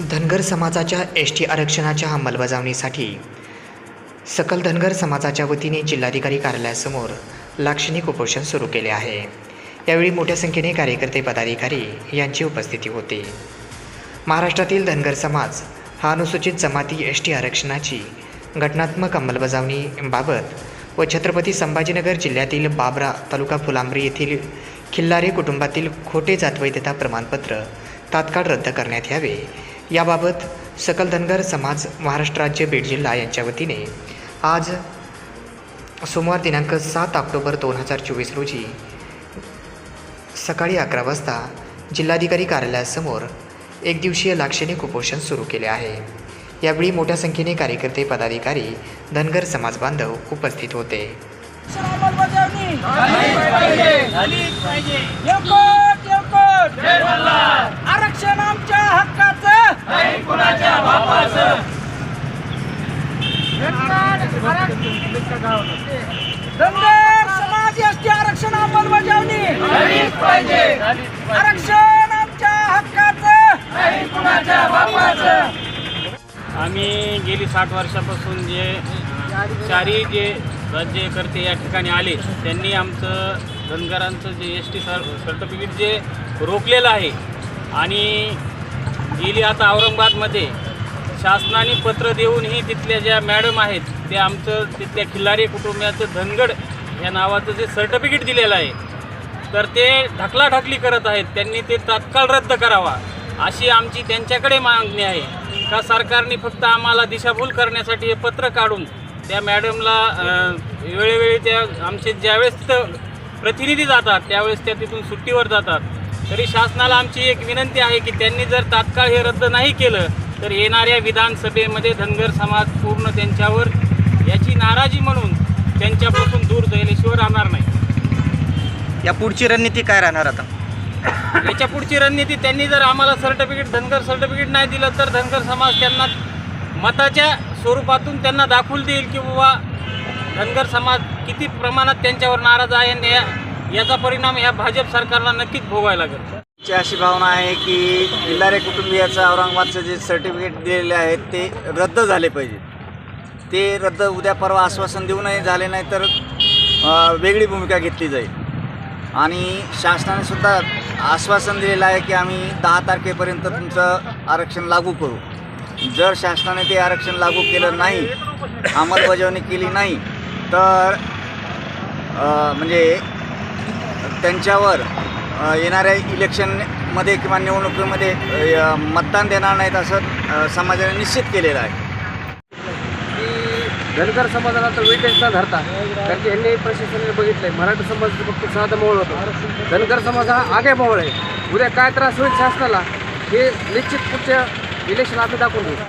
धनगर समाजाच्या S T आरक्षणाच्या अंमलबजावणीसाठी. सकल धनगर समाजाच्या वतीने जिल्हाधिकारी कार्यालयासमोर लाक्षणिक उपोषण सुरू केले आहे. यावेळी मोठ्या संख्येने कार्यकर्ते पदाधिकारी यांची उपस्थिती होती. महाराष्ट्रातील धनगर समाज हा अनुसूचित जमाती एस टी आरक्षणाची घटनात्मक अंमलबजावणीबाबत व छत्रपती संभाजीनगर जिल्ह्यातील बाबरा तालुका फुलांब्री येथील खिल्लारे कुटुंबातील खोटे जातवैधता प्रमाणपत्र तात्काळ रद्द करण्यात यावे याबाबत सकल धनगर समाज महाराष्ट्र राज्य बीड जिल्हा यांच्या वतीने आज सोमवार दिनांक सात ऑक्टोबर दोन हजार चोवीस रोजी सकाळी अकरा वाजता जिल्हाधिकारी कार्यालयासमोर एक दिवसीय लाक्षणिक उपोषण सुरू केले आहे. यावेळी मोठ्या संख्येने कार्यकर्ते पदाधिकारी धनगर समाज बांधव उपस्थित होते अंमलबजावणी झालीच पाहिजे एकच एकच आरक्षण आमच्या हक्काचं कुणाच्या बापाचं धनगर समाज एसटी आरक्षण अंमलबजावणी. पाहिजे. आरक्षण आमच्या हक्काचं. आम्ही गेली साठ वर्षापासून जे चारही जे राज्यकर्ते या ठिकाणी आले त्यांनी आमचं धनगरांचं जे एस टी सर सर्टिफिकेट जे रोखलेलं आहे आणि गेली आता औरंगाबादमध्ये. शासनाने पत्र देऊनही तिथल्या ज्या मॅडम आहेत ते आमचं तिथल्या खिल्लारी कुटुंबाचं धनगड या नावाचं जे सर्टिफिकेट दिलेलं आहे तर ते ढकलाढकली करत आहेत. त्यांनी ते तात्काळ रद्द करावा अशी आमची त्यांच्याकडे मागणी आहे. का सरकारने फक्त आम्हाला दिशाभूल करण्यासाठी हे पत्र काढून त्या मॅडमला वेळोवेळी त्या आमचे ज्यावेळेस प्रतिनिधी जातात त्यावेळेस त्या तिथून सुट्टीवर जातात. तरी शासनाला आमची एक विनंती आहे की त्यांनी जर तात्काळ हे रद्द नाही केलं तर येणाऱ्या विधानसभेमध्ये धनगर समाज पूर्ण त्यांच्यावर याची नाराजी म्हणून त्यांच्यापासून दूर जायल्याशिवाय राहणार नाही. या पुढची रणनीती काय राहणार आता? याच्या पुढची रणनीती त्यांनी जर आम्हाला सर्टिफिकेट धनगर सर्टिफिकेट नाही दिलं तर धनगर समाज त्यांना मताच्या स्वरूपातून त्यांना दाखवून देईल की बाबा धनगर समाज किती प्रमाणात त्यांच्यावर नाराज आहे आणि या- याचा परिणाम ह्या भाजप सरकारला नक्कीच भोगायला लागेल. ची अशी भावना आहे की किल्लारे कुटुंबियाचं औरंगाबादचं जे सर्टिफिकेट दिलेले आहेत ते रद्द झाले पाहिजे. ते रद्द उद्या परवा आश्वासन देऊनही झाले नाही तर वेगळी भूमिका घेतली जाईल. आणि शासनाने सुद्धा आश्वासन दिलेलं आहे की आम्ही दहा तारखेपर्यंत तुमचं आरक्षण लागू करू. जर शासनाने ते आरक्षण लागू केलं नाही अंमलबजावणी केली नाही तर म्हणजे त्यांच्यावर येणाऱ्या इलेक्शनमध्ये किंवा निवडणुकीमध्ये मतदान देणार नाहीत असं समाजाने निश्चित केलेलं आहे. की धनगर समाजाला तर वेटेज न धरता कारण की यांनी प्रशासनाने बघितलंय. मराठी समाज फक्त साधं मोहळ होतं. धनगर समाज हा आगे मोहळ आहे. उद्या काय त्रास होईल शासनाला हे निश्चित पुढच्या इलेक्शन आम्ही दाखवून देऊ.